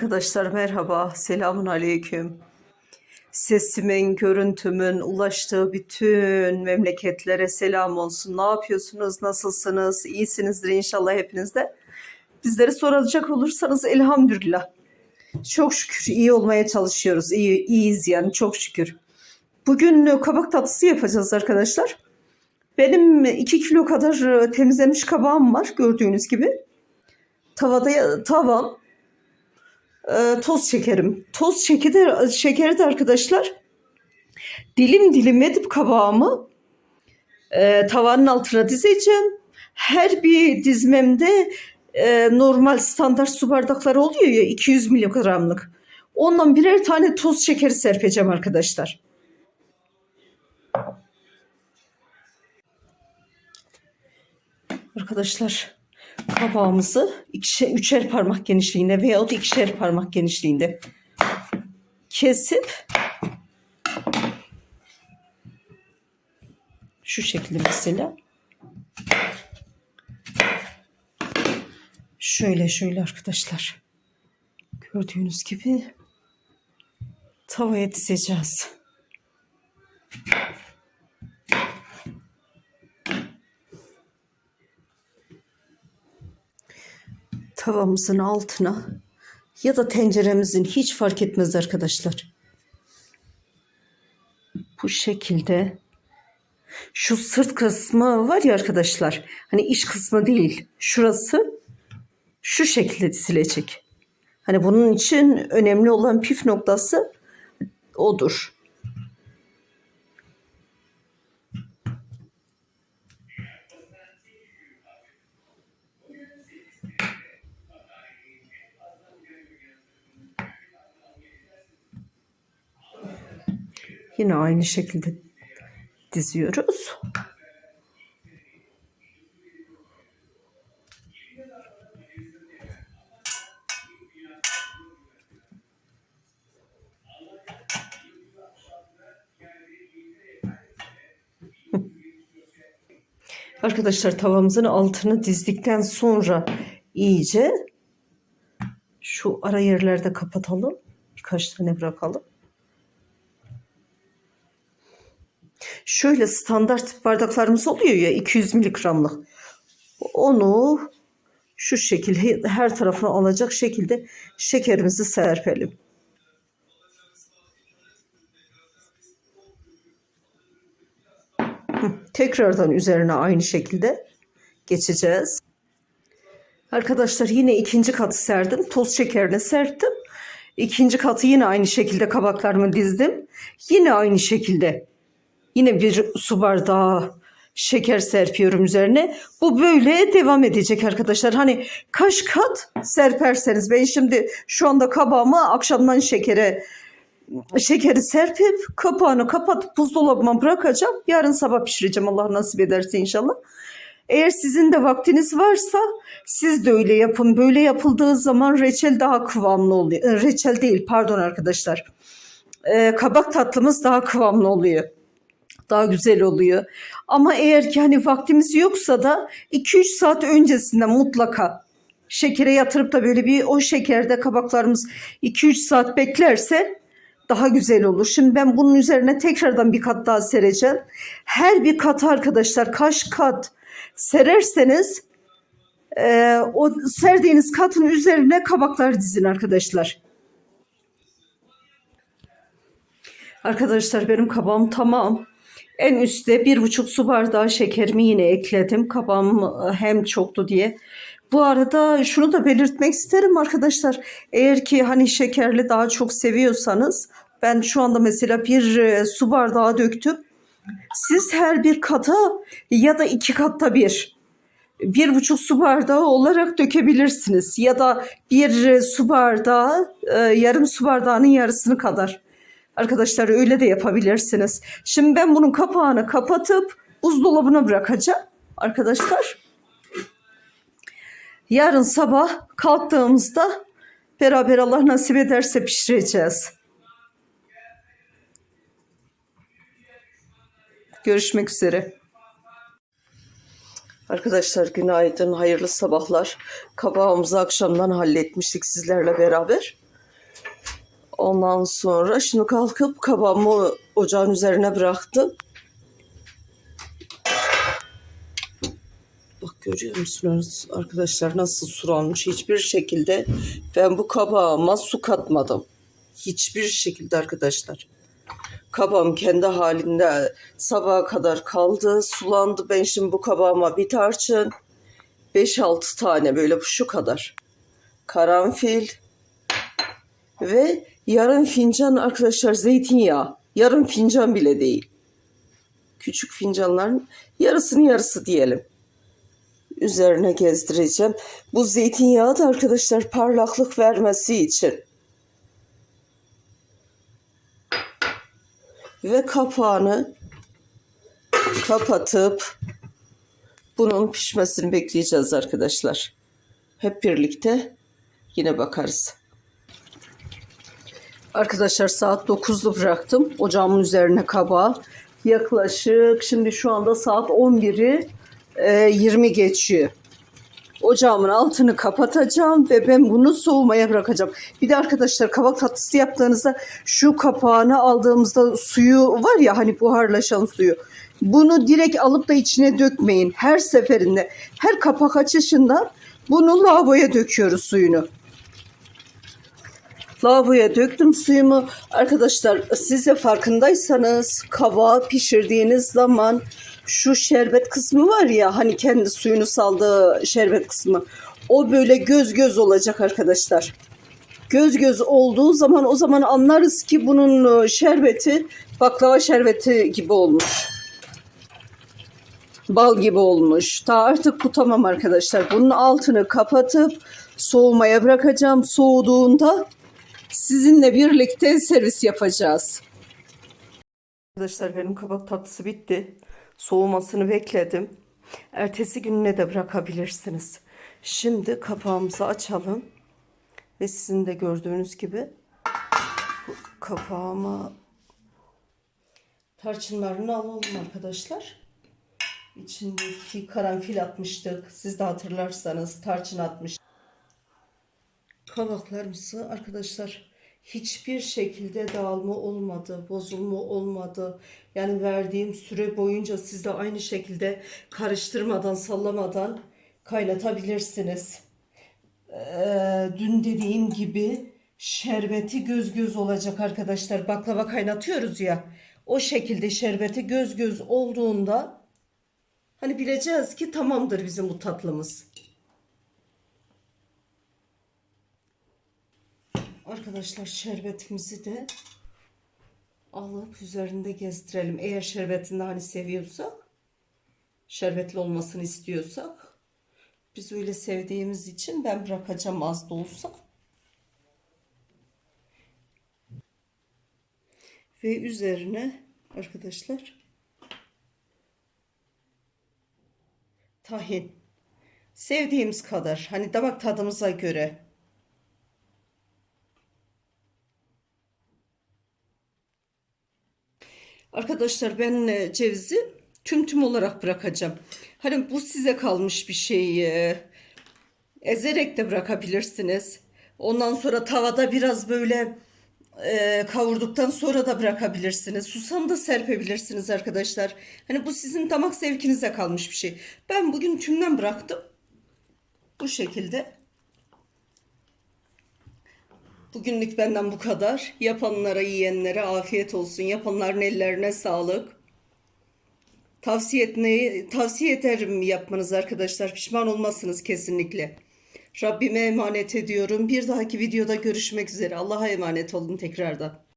Arkadaşlar merhaba, selamun aleyküm. Sesimin, görüntümün ulaştığı bütün memleketlere selam olsun. Ne yapıyorsunuz, nasılsınız, iyisinizdir inşallah hepiniz de. Bizleri soracak olursanız elhamdülillah. Çok şükür iyi olmaya çalışıyoruz, iyi, iyiyiz yani çok şükür. Bugün e, kabak tatlısı yapacağız arkadaşlar. Benim 2 kilo kadar e, temizlenmiş kabağım var gördüğünüz gibi. Tavada tavam, e, toz şekerim. Toz şekeri şekeri de arkadaşlar dilim dilim edip kabağımı e, tavanın altına dizeceğim. Her bir dizmemde e, normal standart su bardakları oluyor ya 200 miligramlık. Ondan birer tane toz şekeri serpeceğim arkadaşlar. Arkadaşlar kabağımızı ikişer, üçer parmak genişliğinde veyahut ikişer parmak genişliğinde kesip şu şekilde mesela şöyle şöyle arkadaşlar gördüğünüz gibi tavaya dizeceğiz. Tavamızın altına ya da tenceremizin hiç fark etmez arkadaşlar. Bu şekilde şu sırt kısmı var ya arkadaşlar. Hani iç kısmı değil. Şurası şu şekilde dizilecek. Hani bunun için önemli olan püf noktası odur. Yine aynı şekilde diziyoruz. Arkadaşlar tavamızın altını dizdikten sonra iyice şu ara yerlerde kapatalım. Birkaç tane bırakalım. Şöyle standart bardaklarımız oluyor ya 200 miligramlık. Onu şu şekilde her tarafına alacak şekilde şekerimizi serpelim. Tekrardan üzerine aynı şekilde geçeceğiz. Arkadaşlar yine ikinci katı serdim. Toz şekerini serptim. İkinci katı yine aynı şekilde kabaklarımı dizdim. Yine aynı şekilde Yine bir su bardağı şeker serpiyorum üzerine. Bu böyle devam edecek arkadaşlar. Hani kaç kat serperseniz ben şimdi şu anda kabağımı akşamdan şekere şekeri serpip kapağını kapatıp buzdolabıma bırakacağım. Yarın sabah pişireceğim Allah nasip ederse inşallah. Eğer sizin de vaktiniz varsa siz de öyle yapın. Böyle yapıldığı zaman reçel daha kıvamlı oluyor. Reçel değil pardon arkadaşlar. Ee, kabak tatlımız daha kıvamlı oluyor daha güzel oluyor. Ama eğer ki hani vaktimiz yoksa da 2-3 saat öncesinde mutlaka şekere yatırıp da böyle bir o şekerde kabaklarımız 2-3 saat beklerse daha güzel olur. Şimdi ben bunun üzerine tekrardan bir kat daha sereceğim. Her bir kat arkadaşlar kaç kat sererseniz e, o serdiğiniz katın üzerine kabaklar dizin arkadaşlar. Arkadaşlar benim kabağım tamam. En üstte bir buçuk su bardağı şekerimi yine ekledim. Kabağım e, hem çoktu diye. Bu arada şunu da belirtmek isterim arkadaşlar. Eğer ki hani şekerli daha çok seviyorsanız ben şu anda mesela bir e, su bardağı döktüm. Siz her bir kata ya da iki katta bir bir buçuk su bardağı olarak dökebilirsiniz. Ya da bir e, su bardağı yarım su bardağının yarısını kadar. Arkadaşlar öyle de yapabilirsiniz. Şimdi ben bunun kapağını kapatıp buzdolabına bırakacağım. Arkadaşlar yarın sabah kalktığımızda beraber Allah nasip ederse pişireceğiz. Görüşmek üzere. Arkadaşlar günaydın, hayırlı sabahlar. Kabağımızı akşamdan halletmiştik sizlerle beraber. Ondan sonra şimdi kalkıp kabağımı ocağın üzerine bıraktım. Bak görüyor musunuz arkadaşlar nasıl sulanmış hiçbir şekilde ben bu kabağıma su katmadım. Hiçbir şekilde arkadaşlar. Kabağım kendi halinde sabaha kadar kaldı, sulandı. Ben şimdi bu kabağıma bir tarçın, 5-6 tane böyle şu kadar karanfil ve yarım fincan arkadaşlar zeytinyağı. Yarım fincan bile değil. Küçük fincanların yarısını yarısı diyelim. Üzerine gezdireceğim. Bu zeytinyağı da arkadaşlar parlaklık vermesi için. Ve kapağını kapatıp bunun pişmesini bekleyeceğiz arkadaşlar. Hep birlikte yine bakarız. Arkadaşlar saat 9'da bıraktım. Ocağımın üzerine kabağı. Yaklaşık şimdi şu anda saat 11'i e, 20 geçiyor. Ocağımın altını kapatacağım ve ben bunu soğumaya bırakacağım. Bir de arkadaşlar kabak tatlısı yaptığınızda şu kapağını aldığımızda suyu var ya hani buharlaşan suyu. Bunu direkt alıp da içine dökmeyin. Her seferinde her kapak açışında bunu lavaboya döküyoruz suyunu. Lavaboya döktüm suyumu. Arkadaşlar siz de farkındaysanız kabağı pişirdiğiniz zaman şu şerbet kısmı var ya hani kendi suyunu saldığı şerbet kısmı. O böyle göz göz olacak arkadaşlar. Göz göz olduğu zaman o zaman anlarız ki bunun şerbeti baklava şerbeti gibi olmuş. Bal gibi olmuş. Daha artık bu tamam arkadaşlar. Bunun altını kapatıp soğumaya bırakacağım. Soğuduğunda sizinle birlikte servis yapacağız. Arkadaşlar benim kabak tatlısı bitti. Soğumasını bekledim. Ertesi gününe de bırakabilirsiniz. Şimdi kapağımızı açalım. Ve sizin de gördüğünüz gibi bu kapağıma tarçınlarını alalım arkadaşlar. İçindeki karanfil atmıştık. Siz de hatırlarsanız tarçın atmış. Kabaklarımızı arkadaşlar hiçbir şekilde dağılma olmadı, bozulma olmadı. Yani verdiğim süre boyunca siz de aynı şekilde karıştırmadan, sallamadan kaynatabilirsiniz. Ee, dün dediğim gibi şerbeti göz göz olacak arkadaşlar. Baklava kaynatıyoruz ya. O şekilde şerbeti göz göz olduğunda hani bileceğiz ki tamamdır bizim bu tatlımız. Arkadaşlar şerbetimizi de alıp üzerinde gezdirelim. Eğer şerbetini hani seviyorsak, şerbetli olmasını istiyorsak, biz öyle sevdiğimiz için ben bırakacağım az da olsa. Ve üzerine arkadaşlar tahin. Sevdiğimiz kadar hani damak tadımıza göre Arkadaşlar ben e, cevizi tüm tüm olarak bırakacağım. Hani bu size kalmış bir şey. e, Ezerek de bırakabilirsiniz. Ondan sonra tavada biraz böyle e, kavurduktan sonra da bırakabilirsiniz. Susam da serpebilirsiniz arkadaşlar. Hani bu sizin damak zevkinize kalmış bir şey. Ben bugün tümden bıraktım. Bu şekilde. Bugünlük benden bu kadar. Yapanlara, yiyenlere afiyet olsun. Yapanların ellerine sağlık. Tavsiye etmeyi, tavsiye ederim yapmanız arkadaşlar. Pişman olmazsınız kesinlikle. Rabbime emanet ediyorum. Bir dahaki videoda görüşmek üzere. Allah'a emanet olun tekrardan.